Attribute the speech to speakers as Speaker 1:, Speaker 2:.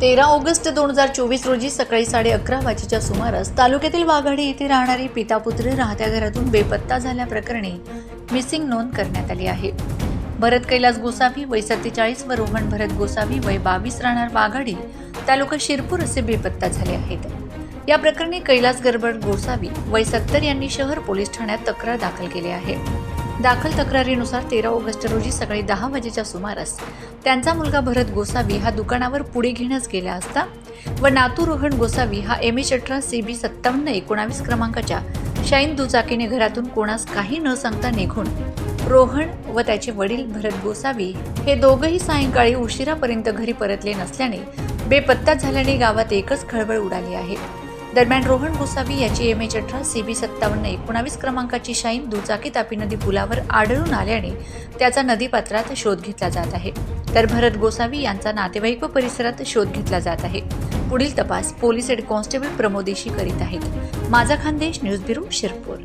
Speaker 1: तेरा ऑगस्ट दोन हजार चोवीस रोजी सकाळी साडे अकरा वाजेच्या सुमारास तालुक्यातील वाघाडी येथे राहणारी पितापुत्र राहत्या घरातून बेपत्ता झाल्याप्रकरणी मिसिंग नोंद करण्यात आली आहे. भरत कैलास गोसावी वय सत्तेचाळीस व रोहन भरत गोसावी वय बावीस राहणार वाघाडी तालुका शिरपूर असे बेपत्ता झाले आहेत. या प्रकरणी कैलास गरबड गोसावी वय सत्तर यांनी शहर पोलीस ठाण्यात तक्रार दाखल केली आहे. दाखल तक्रारीनुसार तेरा ऑगस्ट रोजी सकाळी दहा वाजेच्या सुमारास त्यांचा मुलगा भरत गोसावी हा दुकानावर पुढे घेण्यास गेला असता व नातू रोहन गोसावी हा एम एच अठरा सी बी सत्तावन्न एकोणावीस क्रमांकाच्या शाईन दुचाकीने घरातून कोणास काही न सांगता निघून रोहन व त्याचे वडील भरत गोसावी हे दोघंही सायंकाळी उशिरापर्यंत घरी परतले नसल्याने बेपत्ता झाल्याने गावात एकच खळबळ उडाली आहे. दरम्यान रोहन गोसावी याची एम एच अठरा सी बी सत्तावन्न एकोणावीस क्रमांकाची शाईन दुचाकी तापी नदी पुलावर आढळून आल्याने त्याचा नदीपात्रात शोध घेतला जात आहे. तर भरत गोसावी यांचा नातेवाईक व परिसरात शोध घेतला जात आहे. पुढील तपास पोलीस हेड कॉन्स्टेबल प्रमोदेशी करीत आहेत. माझा खानदेश न्यूज ब्युरो शिरपूर.